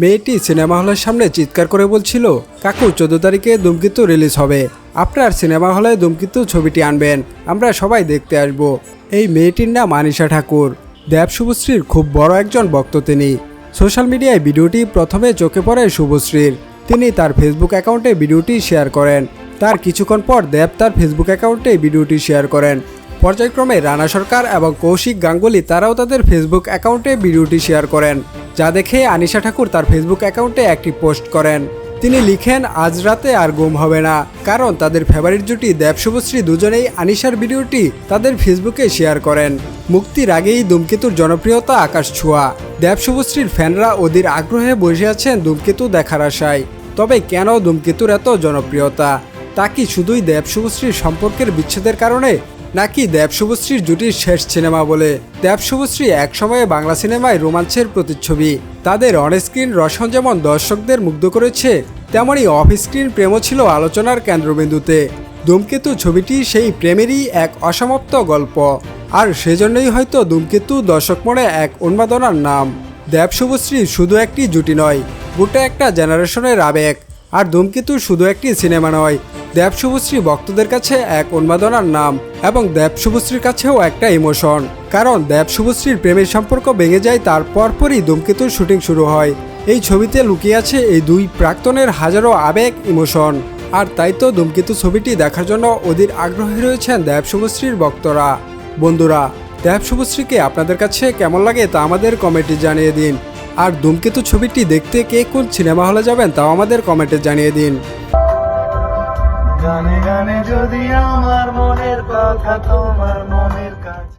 মেয়েটি সিনেমা হলের সামনে চিৎকার করে বলছিল, কাকু, চোদ্দ তারিখে ধূমকেতু রিলিজ হবে। আপনার সিনেমা হলে ধূমকেতু ছবিটি আনবেন, আমরা সবাই দেখতে আসব। এই মেয়েটির নাম আনিশা ঠাকুর। দেব শুভশ্রীর খুব বড় একজন ভক্ত তিনি। সোশ্যাল মিডিয়ায় ভিডিওটি প্রথমে চোখে পড়ে শুভশ্রীর। তিনি তার ফেসবুক অ্যাকাউন্টে ভিডিওটি শেয়ার করেন। তার কিছুক্ষণ পর দেব তার ফেসবুক অ্যাকাউন্টে ভিডিওটি শেয়ার করেন। পর্যায়ক্রমে রানা সরকার এবং কৌশিক গাঙ্গুলি তারাও তাদের ফেসবুক অ্যাকাউন্টে ভিডিওটি শেয়ার করেন, যা দেখে আনিশা ঠাকুর তার ফেসবুক অ্যাকাউন্টে একটি পোস্ট করেন। তিনি লিখেন, আজ রাতে আর গুম হবে না। কারণ তাদের ফেভারিট জুটি দেব শুভশ্রী দুজনেই আনিশার ভিডিওটি তাদের ফেসবুকে শেয়ার করেন। মুক্তির আগেই ধূমকেতুর জনপ্রিয়তা আকাশ ছোঁয়া। দেব শুভশ্রীর ফ্যানরা ওদের আগ্রহে বসে আছেন ধূমকেতু দেখার আশায়। তবে কেন ধূমকেতুর এত জনপ্রিয়তা? তা কি শুধুই দেব শুভশ্রীর সম্পর্কের বিচ্ছেদের কারণে নাকি দেব শুভশ্রীর জুটির শেষ সিনেমা বলে? দেব শুভশ্রী একসময়ে বাংলা সিনেমায় রোমাঞ্চের প্রতিচ্ছবি। তাদের অনস্ক্রিন রসন যেমন দর্শকদের মুগ্ধ করেছে তেমনই অফ স্ক্রিন প্রেমও ছিল আলোচনার কেন্দ্রবিন্দুতে। ধূমকেতু ছবিটি সেই প্রেমেরই এক অসমাপ্ত গল্প। আর সেজন্যই হয়তো ধূমকেতু দর্শক মনে এক উন্মাদনার নাম। দেব শুভশ্রী শুধু একটি জুটি নয়, গোটা একটা জেনারেশনের আবেগ। আর ধূমকেতু শুধু একটি সিনেমা নয় দেব শুভশ্রী ভক্তদের কাছে এক উন্মাদনার নাম এবং দেব শুভশ্রীর কাছেও একটা ইমোশন। কারণ দেব শুভশ্রীর প্রেমের সম্পর্ক ভেঙে যায়, তার পরপরই ধূমকেতুর শুটিং শুরু হয়। এই ছবিতে লুকিয়ে আছে এই দুই প্রাক্তনের হাজারো আবেগ, ইমোশন। আর তাই তো ধূমকেতু ছবিটি দেখার জন্য অধীর আগ্রহী রয়েছেন দেব শুভশ্রীর ভক্তরা। বন্ধুরা দেব শুভশ্রীকে আপনাদের কাছে কেমন লাগে তা আমাদের কমেন্টে জানিয়ে দিন। আর ধূমকেতু ছবিটি দেখতে কে কোন সিনেমা হলে যাবেন তাও আমাদের কমেন্টে জানিয়ে দিন। গানে গানে যদি আমার মনের কথা তোমার মনের কাছে